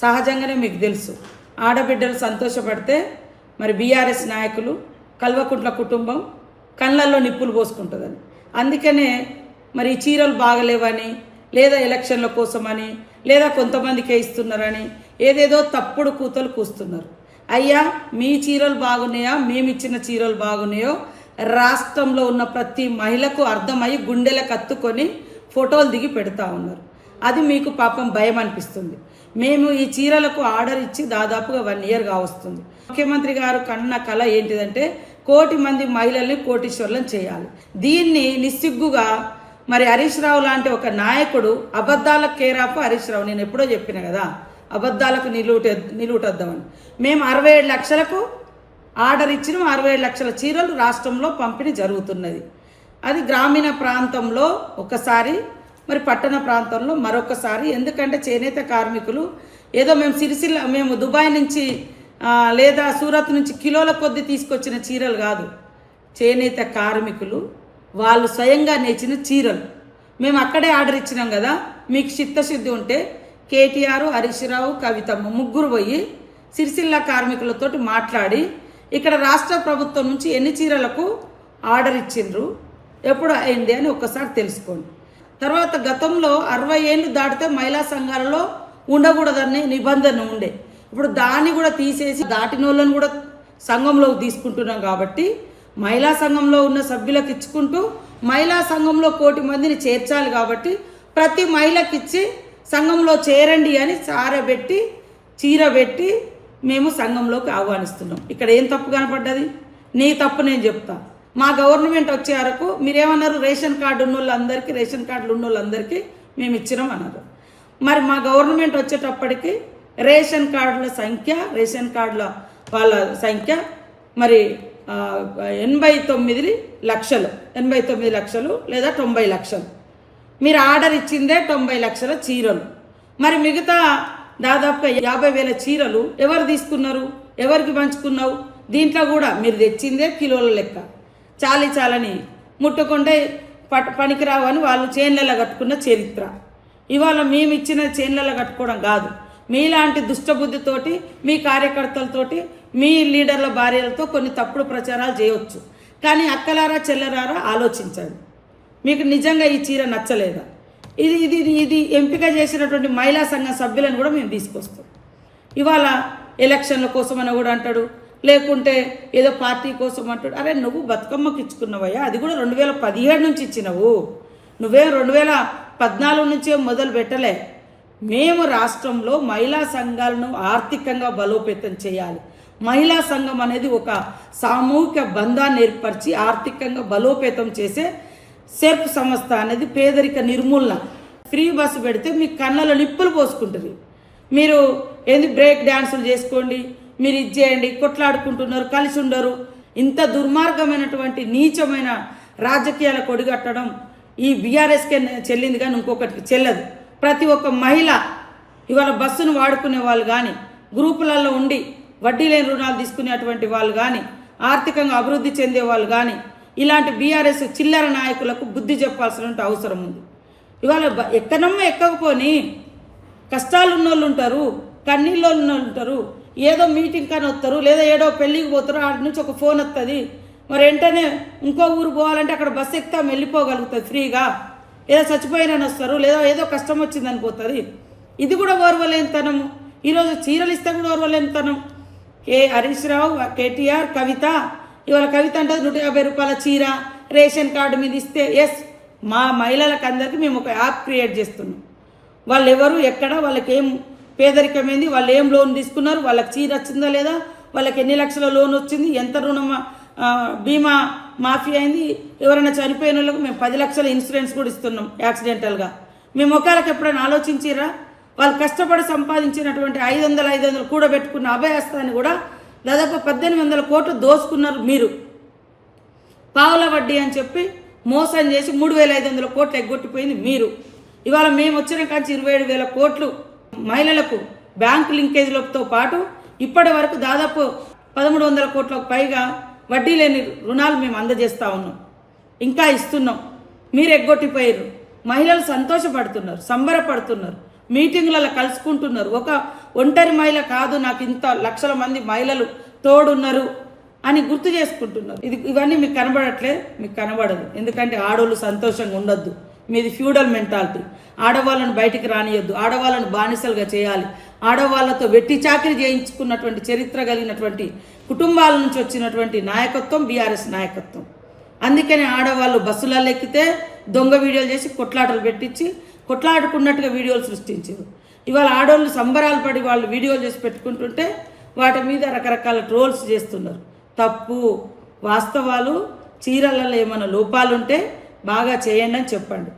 సహజంగానే మీకు తెలుసు. ఆడబిడ్డలు సంతోషపడితే మరి బీఆర్ఎస్ నాయకులు కల్వకుంట్ల కుటుంబం కళ్ళల్లో నిప్పులు పోసుకుంటుందని. అందుకనే మరి చీరలు బాగలేవని లేదా ఎలక్షన్ల కోసమని లేదా కొంతమందికే ఇస్తున్నారని ఏదేదో తప్పుడు కూతలు కూస్తున్నారు. అయ్యా మీ చీరలు బాగున్నాయా? మేమిచ్చిన చీరలు బాగున్నాయో? రాష్ట్రంలో ఉన్న ప్రతి మహిళకు అర్థమై గుండెలకు కత్తుకొని ఫోటోలు దిగి పెడతా ఉన్నారు. అది మీకు పాపం భయం అనిపిస్తుంది. మేము ఈ చీరలకు ఆర్డర్ ఇచ్చి దాదాపుగా వన్ ఇయర్ కావస్తుంది ముఖ్యమంత్రి గారు కన్న కళ ఏంటిదంటే కోటి మంది మహిళల్ని కోటీశ్వర్లను చేయాలి. దీన్ని నిస్సిగ్గుగా మరి హరీష్ రావు లాంటి ఒక నాయకుడు అబద్ధాల కేరాపు హరీష్ రావు. నేను ఎప్పుడో చెప్పిన కదా అబద్ధాలకు నిలువుట నిలువుటద్దామని. మేము అరవై ఏడు లక్షలకు ఆర్డర్ ఇచ్చిన. అరవై ఏడు లక్షల చీరలు రాష్ట్రంలో పంపిణీ జరుగుతున్నది. అది గ్రామీణ ప్రాంతంలో ఒకసారి మరి పట్టణ ప్రాంతంలో మరొకసారి ఎందుకంటే చేనేత కార్మికులు ఏదో మేము సిరిసిల్ల మేము దుబాయ్ నుంచి లేదా సూరత్ నుంచి కిలోల కొద్ది తీసుకొచ్చిన చీరలు కాదు. చేనేత కార్మికులు వాళ్ళు స్వయంగా నేర్చిన చీరలు. మేము అక్కడే ఆర్డర్ ఇచ్చినాం కదా మీకు చిత్తశుద్ధి ఉంటే కేటీఆర్ హరీష్ రావు కవితమ్మ ముగ్గురు పోయి సిరిసిల్ల కార్మికులతో మాట్లాడి ఇక్కడ రాష్ట్ర ప్రభుత్వం నుంచి ఎన్ని చీరలకు ఆర్డర్ ఇచ్చిండ్రు ఎప్పుడు అయింది అని ఒక్కసారి తెలుసుకోండి. తర్వాత గతంలో అరవై ఏళ్ళు దాటితే మహిళా సంఘాలలో ఉండకూడదనే నిబంధన ఉండే. ఇప్పుడు దాన్ని కూడా తీసేసి దాటిన వాళ్ళని కూడా సంఘంలోకి తీసుకుంటున్నాం కాబట్టి మహిళా సంఘంలో ఉన్న సభ్యులకు ఇచ్చుకుంటూ మహిళా సంఘంలో కోటి మందిని చేర్చాలి కాబట్టి ప్రతి మహిళకి ఇచ్చి సంఘంలో చేరండి అని చారబెట్టి చీర పెట్టి మేము సంఘంలోకి ఆహ్వానిస్తున్నాం. ఇక్కడ ఏం తప్పు కనపడ్డది? నీ తప్పు నేను చెప్తా. మా గవర్నమెంట్ వచ్చే వరకు మీరేమన్నారు? రేషన్ కార్డు ఉన్న వాళ్ళందరికీ రేషన్ కార్డులు ఉన్న వాళ్ళందరికీ మేము ఇచ్చినాం అన్నారు. మరి మా గవర్నమెంట్ వచ్చేటప్పటికి రేషన్ కార్డుల సంఖ్య రేషన్ కార్డుల వాళ్ళ సంఖ్య మరి ఎనభై తొమ్మిది లక్షలు ఎనభై తొమ్మిది లక్షలు లేదా తొంభై లక్షలు. మీరు ఆర్డర్ ఇచ్చిందే తొంభై లక్షల చీరలు. మరి మిగతా దాదాపుగా యాభై వేల చీరలు ఎవరు తీసుకున్నారు? ఎవరికి పంచుకున్నావు? దీంట్లో కూడా మీరు తెచ్చిందే కిలోల లెక్క. చాలి చాలని ముట్టుకుంటే పట్ పనికిరావు అని వాళ్ళు చేన్లలో కట్టుకున్న చరిత్ర. ఇవాళ మేము ఇచ్చిన చేన్లలో కట్టుకోవడం కాదు. మీలాంటి దుష్టబుద్ధితోటి మీ కార్యకర్తలతోటి మీ లీడర్ల భార్యలతో కొన్ని తప్పుడు ప్రచారాలు చేయవచ్చు కానీ అక్కలారా చెల్లరారా ఆలోచించండి. మీకు నిజంగా ఈ చీర నచ్చలేదా? ఇది ఇది ఇది ఎంపిక చేసినటువంటి మహిళా సంఘం సభ్యులను కూడా మేము తీసుకొస్తాం. ఇవాళ ఎలక్షన్ల కోసం అని కూడా అంటాడు లేకుంటే ఏదో పార్టీ కోసం అంటాడు. అరే నువ్వు బతుకమ్మకి ఇచ్చుకున్నావయ్యా? అది కూడా రెండు వేల పదిహేడు నుంచి ఇచ్చినావు. నువ్వేం రెండు వేల పద్నాలుగు నుంచే మొదలు పెట్టలే. మేము రాష్ట్రంలో మహిళా సంఘాలను ఆర్థికంగా బలోపేతం చేయాలి. మహిళా సంఘం అనేది ఒక సామూహిక బంధాన్ని ఏర్పరిచి ఆర్థికంగా బలోపేతం చేసే సెర్ప్ సంస్థ అనేది పేదరిక నిర్మూలన. ఫ్రీ బస్సు పెడితే మీ కళ్ళలో నిప్పులు పోసుకుంటుంది. మీరు ఏంది బ్రేక్ డ్యాన్సులు చేసుకోండి మీరు ఇది చేయండి కొట్లాడుకుంటున్నారు కలిసి ఉండరు. ఇంత దుర్మార్గమైనటువంటి నీచమైన రాజకీయాల కొడిగట్టడం ఈ బీఆర్ఎస్కే చెల్లింది కానీ ఇంకొకటికి చెల్లదు. ప్రతి ఒక్క మహిళ ఇవాళ బస్సును వాడుకునే వాళ్ళు కానీ గ్రూపులలో ఉండి వడ్డీ లేని రుణాలు తీసుకునేటువంటి వాళ్ళు కానీ ఆర్థికంగా అభివృద్ధి చెందే వాళ్ళు కానీ ఇలాంటి బీఆర్ఎస్ చిల్లర నాయకులకు బుద్ధి చెప్పాల్సిన అవసరం ఉంది. ఇవాళ ఎక్కనమ్మ ఎక్కకపోని? కష్టాలు ఉన్నోళ్ళు ఉంటారు కన్నీళ్ళు ఉన్న వాళ్ళు ఉంటారు ఏదో మీటింగ్ కానీ వస్తారు లేదా ఏడో పెళ్ళికి పోతారు అటు నుంచి ఒక ఫోన్ వస్తుంది మరి వెంటనే ఇంకో ఊరు పోవాలంటే అక్కడ బస్సు ఎక్కితే వెళ్ళిపోగలుగుతుంది ఫ్రీగా. ఏదో చచ్చిపోయినని వస్తారు లేదా ఏదో కష్టం వచ్చింది అనిపోతుంది ఇది కూడా ఓర్వలేనితనము. ఈరోజు చీరలు ఇస్తే కూడా ఓర్వలేనితనం. కే హరీష్ రావు కేటీఆర్ కవిత ఇవాళ కవిత అంటే నూట యాభై రూపాయల చీర రేషన్ కార్డు మీద ఇస్తే ఎస్ మా మహిళలకు అందరికీ మేము ఒక యాప్ క్రియేట్ చేస్తున్నాం. వాళ్ళు ఎవరు ఎక్కడ వాళ్ళకి ఏం పేదరికమైంది. వాళ్ళు ఏం లోన్ తీసుకున్నారు? వాళ్ళకి చీర వచ్చిందా లేదా? వాళ్ళకి ఎన్ని లక్షల లోన్ వచ్చింది? ఎంత రుణం బీమా మాఫీ అయింది? ఎవరైనా చనిపోయిన వాళ్ళకు మేము పది లక్షల ఇన్సూరెన్స్ కూడా ఇస్తున్నాం యాక్సిడెంటల్గా. మేము ముఖాలకు ఎప్పుడైనా ఆలోచించిరా వాళ్ళు కష్టపడి సంపాదించినటువంటి ఐదు వందల ఐదు వందలు కూడబెట్టుకున్న అభయహస్తాన్ని కూడా దాదాపు పద్దెనిమిది వందల కోట్లు దోసుకున్నారు మీరు. పావుల వడ్డీ అని చెప్పి మోసం చేసి మూడు వేల ఐదు వందల కోట్లు ఎగ్గొట్టిపోయింది మీరు. ఇవాళ మేము వచ్చిన కాంచి ఇరవై ఏడు వేల కోట్లు మహిళలకు బ్యాంకు లింకేజ్లతో పాటు ఇప్పటి వరకు దాదాపు పదమూడు వందల కోట్లకు పైగా వడ్డీ లేని రుణాలు మేము అందజేస్తూ ఉన్నాం. ఇంకా ఇస్తున్నాం. మీరు ఎగ్గొట్టిపోయారు. మహిళలు సంతోషపడుతున్నారు సంబరపడుతున్నారు మీటింగ్లలో కలుసుకుంటున్నారు. ఒక ఒంటరి మహిళ కాదు నాకు ఇంత లక్షల మంది మహిళలు తోడున్నారు అని గుర్తు చేసుకుంటున్నారు. ఇది ఇవన్నీ మీకు కనబడట్లే మీకు కనబడదు. ఎందుకంటే ఆడవాళ్ళు సంతోషంగా ఉండొద్దు. మీది ఫ్యూడల్ మెంటాలిటీ. ఆడవాళ్ళను బయటికి రానియొద్దు. ఆడవాళ్ళను బానిసలుగా చేయాలి. ఆడవాళ్ళతో వెట్టి చాకిరి చేయించుకున్నటువంటి చరిత్ర కలిగినటువంటి కుటుంబాల నుంచి వచ్చినటువంటి నాయకత్వం బీఆర్ఎస్ నాయకత్వం. అందుకని ఆడవాళ్ళు బస్సులలో ఎక్కితే దొంగ వీడియోలు చేసి కొట్లాటలు పెట్టించి కొట్లాడుకున్నట్టుగా వీడియోలు సృష్టించారు. ఇవాళ ఆడవాళ్ళు సంబరాలు పడి వాళ్ళు వీడియోలు చేసి పెట్టుకుంటుంటే వాటి మీద రకరకాల ట్రోల్స్ చేస్తున్నారు. తప్పు వాస్తవాలు చీరలలో ఏమైనా లోపాలుంటే బాగా చేయండి అని చెప్పండి.